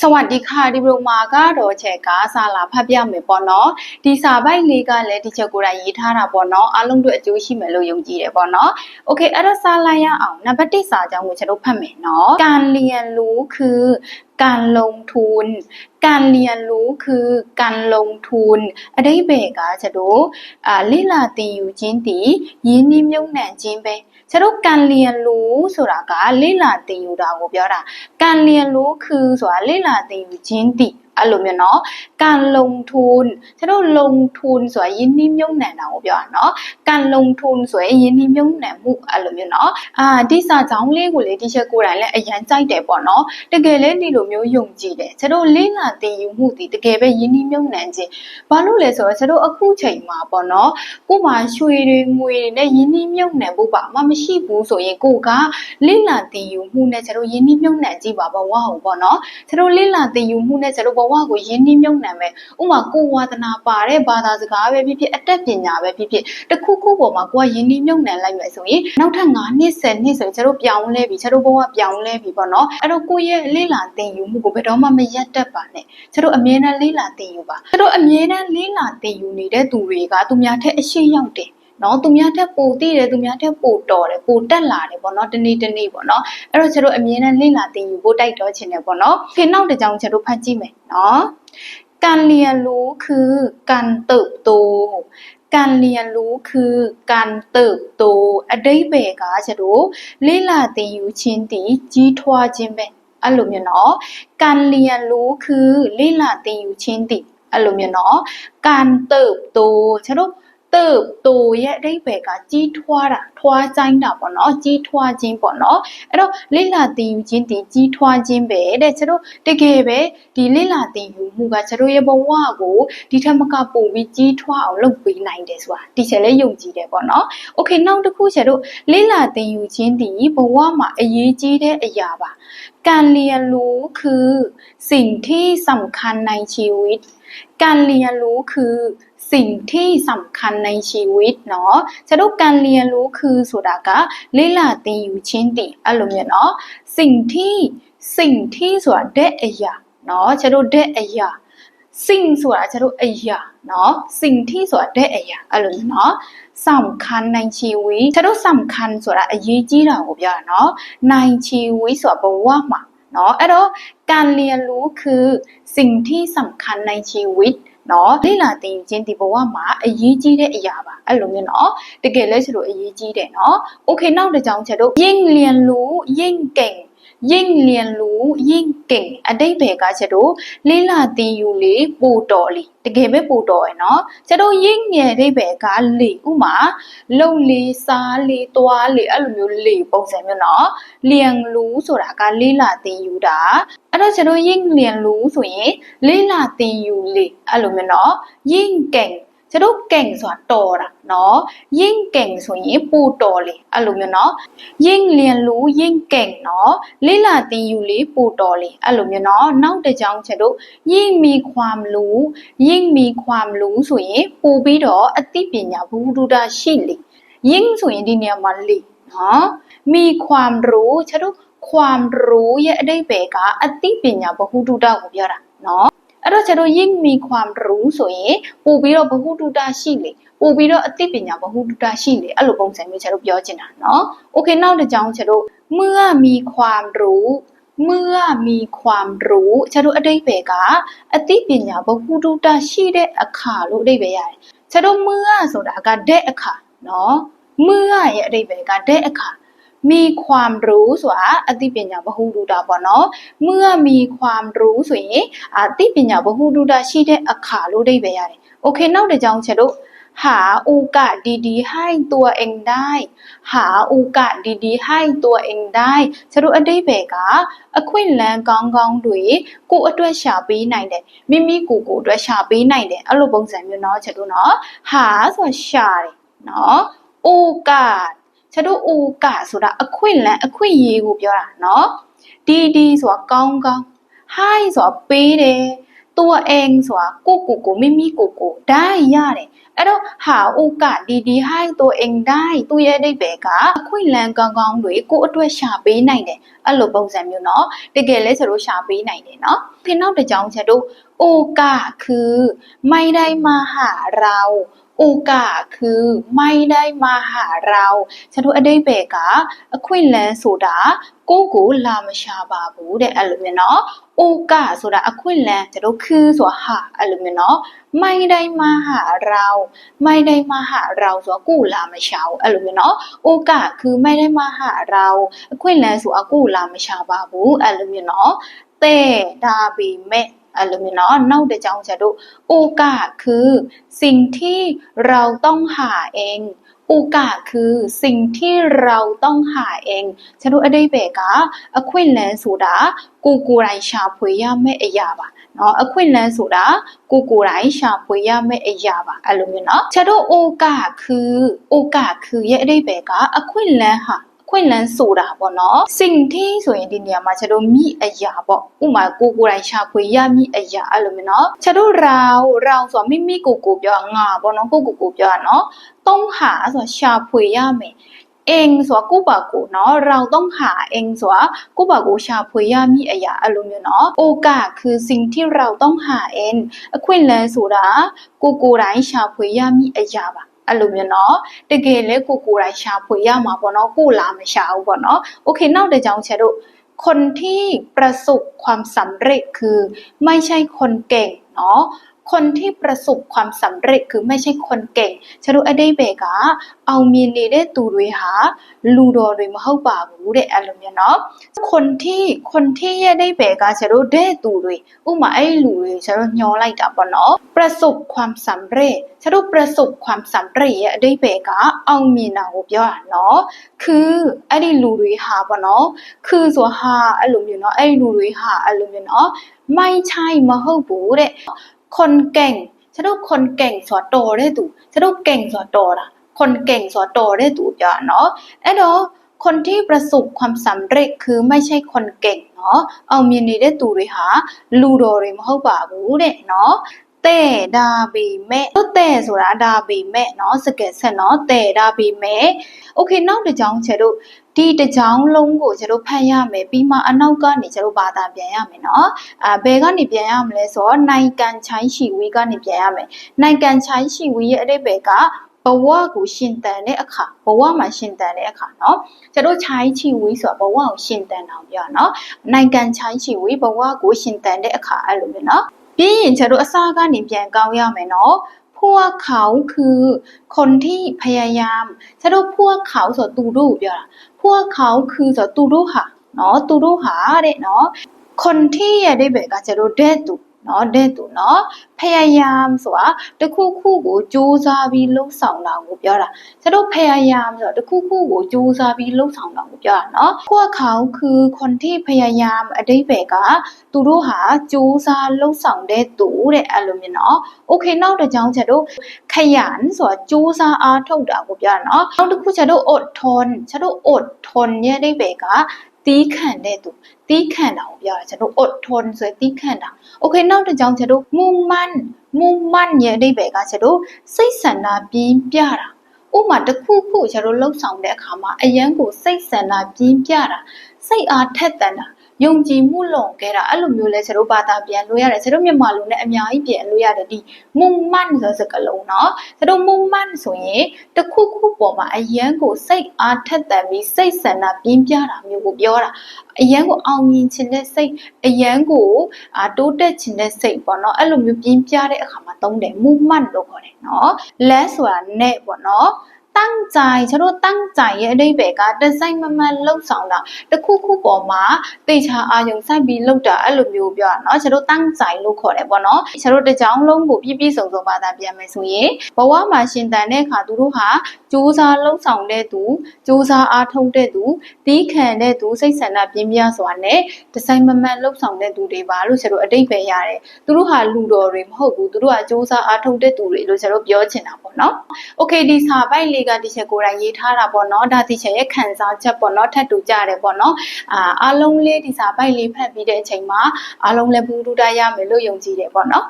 စวัสดีค่ะဒီဘလိုမှာကတော့ချက်ကစာလာဖတ်ပြမယ်ပေါ့နော်ဒီစာပိုက်လေးကလည်းဒီချက်ကိုယ်တိုင်ရေးထားတာပေါ့နော်အားလုံးတို့အကျိုးရှိမယ်လို့ယုံကြည်တယ်ပေါ့နော်โอเคအဲ့တော့စာလိုက်ရအောင်နံပါတ်1စာကြောင်းကိုကျွန်တော်ဖတ်မယ်နော်การเรียนรู้คือ การลงทุน การเรียนรู้คือการลงทุนအတိပ္ပယ်ကကျွန်တော်အာလိလာတင်ယူခြင်းတည်ရင်းနှီးမြုပ်နှံခြင်းပဲကျွန်တော်การเรียนรู้ဆိုတာကလိလာတင်ယူတာကိုပြောတာ การเรียนรู้คือဆိုတာလေ့လာသင်ယူခြင်းတည်အဲ့လိုမျိုးเนาะการลงทุนကျွန်တော်ลงทุนဆိုတာယင်းနှီးမြုပ်နှံတာကိုပြောတာเนาะ การลงทุนဆိုရင်ယင်းနှီးမြုပ်နှံမှုအဲ့လိုမျိုးเนาะအာဒီစာကြောင်းလေးကိုလေဒီချက်ကိုယ်တိုင်လည်းအရန်ကြိုက်တယ်ပေါ့เนาะတကယ်လည်းဒီလိုမျိုးယုံကြည်တယ်ကျွန်တော်လေ့လာသင်ယူမှုတည်တကယ်ပဲယင်းနှီးမြုပ်နှံခြင်းဘာလို့လဲဆိုတော့ကျွန်တော်အခုချိန်မှာပေါ့เนาะကို့မှာရွှေတွေငွေတွေနဲ့ယင်းနှီးမြုပ်နှံဖို့ပါအမှမရှိဘူးဆိုရင်ကိုကလေ့လာသင်ယူမှုနဲ့ကျွန်တော်ယင်းနှီးမြုပ်နှံကြည့်ပါဘဝကိုပေါ့เนาะကျွန်တော်လေ့လာသင်ယူမှုနဲ့ကျွန်တော်ဘဝကိုယင်းနှီးမြုပ်နှံမယ်ဥမာကိုဝါသနာပါတဲ့ဘာသာစကားပဲဖြစ်ဖြစ်အတတ်ပညာပဲဖြစ်ဖြစ်တစ်ခု ခုပေါ်မှာကိုကယင်းနှီးမြုပ်နှံလိုက်မယ်ဆိုရင်နောက်ထပ်9နှစ်10နှစ်ဆိုရင်ကျွန်တော်ပြောင်းလဲပြီကျွန်တော်ဘဝပြောင်းလဲပြီပေါ့เนาะအဲ့တော့ကိုရဲ့လေ့လာသင်ယူမှုကိုဘယ်တော့မှမရက်တတ်ပါနဲ့ကျွန်တော်အမြဲတမ်းလေ့လာသင်ယူပါကျွန်တော်အမြဲတမ်းလေ့လာသင်ယူနေတဲ့သူတွေကသူများထက်အရှိရောက်တယ်နော်သူများထက်ပိုသိတယ်သူများထက်ပိုတော်တယ်ပိုတက်လာတယ်ပေါ့နော်တနေ့တနေ့ပေါ့နော်အဲ့တော့ကျွန်တော်အမြဲတမ်းလေ့လာသင်ယူဖို့တိုက်တော်ချင်တယ်ပေါ့နော်ခင်နောက်တစ်ကြောင်ကျွန်တော်ဖတ်ကြည့်မယ်နော်การเรียนรู้คือการเติบโต การเรียนรู้คือการเติบโตအတိပ္ပယ်ကကျွန်တော်လေ့လာသင်ယူခြင်းတည်ကြီးထွားခြင်းပဲအဲ့လိုမျိုးနော်การเรียนรู้คือလေ့လာသင်ယူခြင်းတည်အဲ့လိုမျိုးနော်การเติบโตကျွန်တော် เติบโตရဲ့အဓိပ္ပာယ်ကကြီးထွားတာထွားကျိုင်းတာပေါ့နော်ကြီးထွားခြင်းပေါ့နော်အဲ့တော့လိလာတည်ယူခြင်းတည်ကြီးထွားခြင်းပဲတဲ့ကျွန်တော်တကယ်ပဲဒီလိလာတည်ယူမှုကကျွန်တော်ရဲ့ဘဝကိုဒီထက်မကပိုပြီးကြီးထွားအောင်လုပ်ပေးနိုင်တယ်ဆိုတာဒီချက်လေးယုံကြည်တယ်ပေါ့နော်โอเคနောက်တစ်ခုကျွန်တော်လိလာတည်ယူခြင်းတည်ဘဝမှာအရေးကြီးတဲ့အရာပါการเรียนรู้คือสิ่งที่สำคัญในชีวิต การเรียนรู้คือ สิ่งที่สำคัญในชีวิตเนาะจะดูการเรียนรู้คือสุดากะลิลาตีอยู่ชินติอารมณ์เนาะสิ่งที่สิ่งที่สุดาเดอะยาเนาะจะดูเดอะยาสิ่งสุดาจะดูเอยาเนาะสิ่งที่สุดาเดอะยาอารมณ์เนาะสำคัญในชีวิตจะดูสำคัญสุดายี่จีเราบอกอย่างเนาะในชีวิตสุดาบอกว่ามาเนาะไอ้ดอการเรียนรู้คือสิ่งที่สำคัญในชีวิต နော်လေ့လာသင်ယူခြင်းဒီဘဝမှာအရေးကြီးတဲ့အရာပါအဲ့လိုမျိုးနော်တကယ်လဲဆိုလို့အရေးကြီးတယ်နော်โอเคနောက်တစ်ကြောင်းချက်တို့ยิ่งเรียนรู้ยิ่งเก่ง ยิ่งเรียนรู้ยิ่งเก่งအတိတ်ဘယ်ကချက်တို့လေ့လာသင်ယူလေပိုတော်လေတကယ်ပဲပိုတော်ရယ်နော်ချက်တို့ยิ่งရဲ့အတိတ်ဘယ်ကလေဥမာလုံလေစားလေတွားလေအဲ့လိုမျိုးလေပုံစံမျိုးနော်เรียนรู้ဆိုတာကလေ့လာသင်ယူတာအဲ့တော့ကျွန်တော်ยิ่งเรียนรู้ဆိုရင်လေ့လာသင်ယူလေအဲ့လိုမျိုးနော်ยิ่งเก่ง ကျွန်တော်เก่งဆိုတာတော်တာเนาะยิ่งเก่งဆိုရင်ပိုတော်လေအဲ့လိုမျိုးเนาะยิ่งเรียนรู้ยิ่งเก่งเนาะလေ့လာသင်ယူလေပိုတော်လေအဲ့လိုမျိုးเนาะနောက်တစ်ကြောင်းချက်တို့ยิ่งมีความรู้ยิ่งมีความรู้ဆိုရင်ပိုပြီးတော့အသိပညာဘုဒ္ဓတာရှိလေยิ่งဆိုရင်ဒီနေရာမှာလေเนาะมีความรู้ချက်တို့ความรู้ရဲ့အဓိပ္ပာယ်ကအသိပညာဘ ഹു တုတကိုပြောတာเนาะ အဲ့တော့ကျတို့ยิ่งมีความรู้ဆိုရင်ပို့ပြီးတော့ဘဟုတုတရှိလေပို့ပြီးတော့အသိပညာဘဟုတုတရှိလေအဲ့လိုပုံစံမျိုးကျတို့ပြောချင်တာเนาะโอเคနောက်တစ်ကြောင်းကျတို့เมื่อมีความรู้เมื่อมีความรู้ကျတို့အတိတ်ဘယ်ကအသိပညာဘဟုတုတရှိတဲ့အခါလို့အတိတ်ဘယ်ရတယ်ကျတို့เมื่อဆိုတာကတဲ့အခါเนาะเมื่อရဲ့အတိတ်ဘယ်ကတဲ့အခါ มีความรู้ဆိုတာအသိပညာဘ ഹു တုတပေါ့နော်เมื่อมีความรู้ဆိုရင်အသိပညာဘ ഹു တုတရှိတဲ့အခါလို့အဓိပ္ပာယ်ရတယ်โอเคနောက်တစ်ကြောင်းချက်တို့หาโอกาสดีๆ ให้ตัวเองได้ หาโอกาสดีๆ ให้ตัวเองได้ฉะนั้นအတိပ္ပယ်ကအခွင့်အလမ်းကောင်းကောင်းတွေကိုယ့်အတွက်ရှာပေးနိုင်တယ်မိမိကိုယ်ကိုယ်အတွက်ရှာပေးနိုင်တယ်အဲ့လိုပုံစံမျိုးเนาะချက်တို့เนาะဟာဆိုတာရှာတယ်เนาะโอกาส ချက်တို့ โอกาสဆိုတာအခွင့်အလမ်းအခွင့်အရေးကိုပြောတာเนาะဒီဒီဆိုတာကောင်းကောင်း ให้ ဆိုတာပေးတယ် ตัวเองဆိုတာကိုကိုကိုမိမိကိုကိုได้ရတယ်အဲ့တော့ဟာဥကဒီဒီဟိုင်းตัวเองได้သူ့ရဲ့အဓိပ္ပာယ်ကအခွင့်အလမ်းကောင်းကောင်းတွေကိုအတွက်ရှာပေးနိုင်တယ်အဲ့လိုပုံစံမျိုးเนาะတကယ်လဲကျွန်တော်ရှာပေးနိုင်တယ်เนาะဖိနောက်တစ်ကြောင်းချက်တို့โอกาสคือไม่ได้มาหาเรา โอกาสคือไม่ได้มาหาเราฉันတို့အတိတ်ပဲကအခွင့်အလမ်းဆိုတာကိုယ့်ကိုလာမရှာပါဘူးတဲ့အဲ့လိုမျိုးเนาะโอกาสဆိုတာအခွင့်အလမ်းကျွန်တော်คือဆိုတာဟာအဲ့လိုမျိုးเนาะไม่ได้มาหาเรา ไม่ได้มาหาเราဆိုတာကိုယ်လာမရှာဘူးအဲ့လိုမျိုးเนาะโอกาสคือไม่ได้มาหาเราအခွင့်အလမ်းဆိုတာကိုယ်လာမရှာပါဘူးအဲ့လိုမျိုးเนาะแต่ဒါပေမဲ့ อลูมิเนอนเน่าเดจองจะดูอูกะคือสิ่งที่เราต้องหาเองโอกาสคือสิ่งที่เราต้องหาเองฉันรู้อะดีเบกะอควินแลนสูดากูกูไรชาพยยาไม่เอยาบะเนาะอควินแลนสูดากูกูไรชาพยยาไม่เอยาบะอลูมณ์เนาะฉันรู้โอกาสคือโอกาสคือเยอดีเบกะอควินแลนค่ะ ခွင့်လန်းဆိုတာပေါ့နော်สิ่งที่ဆိုရင်ဒီနေရာမှာကျွန်တော်မိအရာပေါ့ဥမာကိုကိုယ်တိုင်ရှာဖွေရမိအရာအဲ့လိုမျိုးနော်ကျွန်တော်ရာရောင်ဆိုတာမိမိကိုကိုပြောငါပေါ့နော်ကိုကိုကိုပြောရနော်တုံးဟာဆိုတာရှာဖွေရမယ်เองဆိုတာကိုယ့်ဘာကိုเนาะเราต้องหาเองဆိုတာကိုယ့်ဘာကိုရှာဖွေရမိအရာအဲ့လိုမျိုးเนาะโอกาสคือสิ่งที่เราต้องหาเองအခွင့်အလမ်းဆိုတာကိုကိုယ်တိုင်ရှာဖွေရမိအရာပါ အဲ့လိုမျိုးเนาะတကယ်လဲကိုကိုယ်တိုင်ရှာဖွေရမှာပေါ့เนาะကိုလာမရှာဘူးပေါ့เนาะโอเคနောက်တစ်ကြောင်းချက်တို့คนที่ประสบความสำเร็จคือ ไม่ใช่คนเก่งเนาะ คนที่ประสบความสำเร็จคือไม่ใช่คนเก่งฉันတို့အတိတ်ပဲကအောင်မြင်နေတဲ့သူတွေဟာလူတော်တွေမဟုတ်ပါဘူးတဲ့အဲ့လိုမျိုးเนาะคนที่คนที่ရဲ့အတိတ်ပဲကฉันတို့တဲ့သူတွေဥမာအဲ့လူတွေฉันတို့ညှောလိုက်တာပေါ့เนาะประสบความสำเร็จฉันတို့ประสบความสำเร็จရဲ့အတိတ်ပဲကအောင်မြင်တာကိုပြောတာเนาะคือအဲ့ဒီလူတွေဟာပေါ့เนาะคือဆိုဟာအဲ့လိုမျိုးเนาะအဲ့ဒီလူတွေဟာအဲ့လိုမျိုးเนาะไม่ใช่မဟုတ်ဘူးတဲ့ คนเก่งฉันတို့คนเก่งဆိုတာတော်တဲ့သူฉันတို့เก่งဆိုတာတော်တာคนเก่งဆိုတာတော်တဲ့သူပြောတာเนาะအဲ့တော့คนที่ประสบความสำเร็จคือไม่ใช่คนเก่งเนาะအောင်မြင်နေတဲ့သူတွေဟာလူတော်တွေမဟုတ်ပါဘူးတဲ့เนาะတဲ့ဒါပေမဲ့တော့တဲ့ဆိုတာဒါပေမဲ့เนาะစကယ်ဆက်เนาะတဲ့ဒါပေမဲ့โอเคနောက်တစ်ကြောင်းချက်တို့ ဒီတစ်ကြောင်းလုံးကိုကျတို့ဖတ်ရမယ်ပြီးမှအနောက်ကနေကျတို့ဘာသာပြန်ရမယ်เนาะအာဘယ်ကနေပြန်ရမလဲဆိုတော့နိုင်ကန်ချိုင်းရှိဝီကနေပြန်ရမယ်နိုင်ကန်ချိုင်းရှိဝီရဲ့အတိတ်ပဲကဘဝကိုရှင်တန်တဲ့အခါဘဝမှာရှင်တန်တဲ့အခါเนาะကျတို့ချိုင်းချီဝီဆိုတာဘဝကိုရှင်ตန်တာပြောเนาะနိုင်ကန်ချိုင်းချီဝီဘဝကိုရှင်တန်တဲ့အခါအဲ့လိုပဲเนาะပြီးရင်ကျတို့အစားကနေပြန်ကောင်းရမယ်เนาะ พวกเขาคือคนที่พยายามฉันว่พวกเขาสตูรูปเดียวพวกเขาคือสตูรูค่ะเนาะตูรูหาเด็เนาะคนที่ได้เบกาเจโรเด็ดตุ เนาะတဲ့သူเนาะพยายามဆိုတာတစ်ခုခုကိုစူးစမ်းပြီးလှုပ်ဆောင်တာကိုပြောတာကျတော့พยายามဆိုတော့တစ်ခုခုကိုစူးစမ်းပြီးလှုပ်ဆောင်တာကိုပြောတာเนาะพวกเขาคือคนที่พยายามအဓိပ္ပာယ်ကသူတို့ဟာစူးစမ်းလှုပ်ဆောင်တဲ့သူတဲ့အဲ့လိုမျိုးเนาะโอเคနောက်တစ်ကြောင်းချက်တို့ခရန်ဆိုတာစူးစမ်းအားထုတ်တာကိုပြောတာเนาะနောက်တစ်ခုချက်တို့อดทนချက်တို့อดทนရဲ့အဓိပ္ပာယ်က တီးခန့်တဲ့သူတီးခန့်တာကိုပြောတာကျွန်တော် odd tone ဆိုတီးခန့်တာ okay နောက်တစ်ကြောင်းကျွန်တော် movement movement ရဲ့အဓိပ္ပာယ်ကကျွန်တော်စိတ်ဆန္ဒပြင်းပြတာဥမာတစ်ခုခုကျွန်တော်လှုပ်ဆောင်တဲ့အခါမှာအရန်ကိုစိတ်ဆန္ဒပြင်းပြတာစိတ်အားထက်သန်တာ ယုံကြည်မှုလွန်ခဲ့တာအဲ့လိုမျိုးလဲကျွန်တော်ဘာသာပြန်လို့ရတယ်ကျွန်တော်မြန်မာလိုနဲ့အများကြီးပြန်လို့ရတယ်ဒီမုံမန်ဆိုတဲ့စကားလုံးเนาะကျွန်တော်မုံမန်ဆိုရင်တစ်ခုခုပေါ်မှာအရန်ကိုစိတ်အားထက်သန်ပြီးစိတ်ဆန္ဒပြင်းပြတာမျိုးကိုပြောတာအရန်ကိုအောင်မြင်ခြင်းတဲ့စိတ်အရန်ကိုအာတိုးတက်ခြင်းတဲ့စိတ်ပေါ့เนาะအဲ့လိုမျိုးပြင်းပြတဲ့အခါမှာသုံးတယ်မုံမန်လို့ခေါ်တယ်เนาะလက်ဆိုတာနဲ့ပေါ့เนาะ ตั้งใจကျွန်တော်ตั้งใจရဲ့အဓိပ္ပာယ်ကဒီဇိုင်းမမှန်လှုပ်ဆောင်တာတစ်ခုခုပေါ်မှာတေချာအာယုံစိုက်ပြီးလှုပ်တာအဲ့လိုမျိုးပြောတာเนาะကျွန်တော်ตั้งใจလို့ခေါ်တယ်ပေါ့เนาะကျွန်တော်တစ်ကြောင်းလုံးကိုပြည့်ပြည့်စုံစုံပါတာပြန်မယ်ဆိုရင်ဘဝမှာရှင်တန်တဲ့အခါသူတို့ဟာစူးစမ်းလှုပ်ဆောင်တဲ့သူစူးစမ်းအားထုတ်တဲ့သူတီးခံတဲ့သူစိတ်ဆန္ဒပြင်းပြစွာနဲ့ဒီဇိုင်းမမှန်လှုပ်ဆောင်တဲ့သူတွေပါလို့ကျွန်တော်အတိတ်ပဲရတယ်သူတို့ဟာလူတော်တွေမဟုတ်ဘူးသူတို့ကစူးစမ်းအားထုတ်တဲ့သူတွေလို့ကျွန်တော်ပြောချင်တာပေါ့เนาะโอเคဒီစာပိုက်လေးက ကကတီချက်ကိုယ်တိုင်ရေးထားတာပေါ့နော်ဒါတီချက်ရဲ့ခံစားချက်ပေါ့နော်ထပ်တူကြတယ်ပေါ့နော်အာအားလုံးလေးဒီစာပိုက်လေးဖတ်ပြီးတဲ့အချိန်မှာအားလုံးလည်းဘူးတူတာရမယ်လို့ယုံကြည်တယ်ပေါ့နော်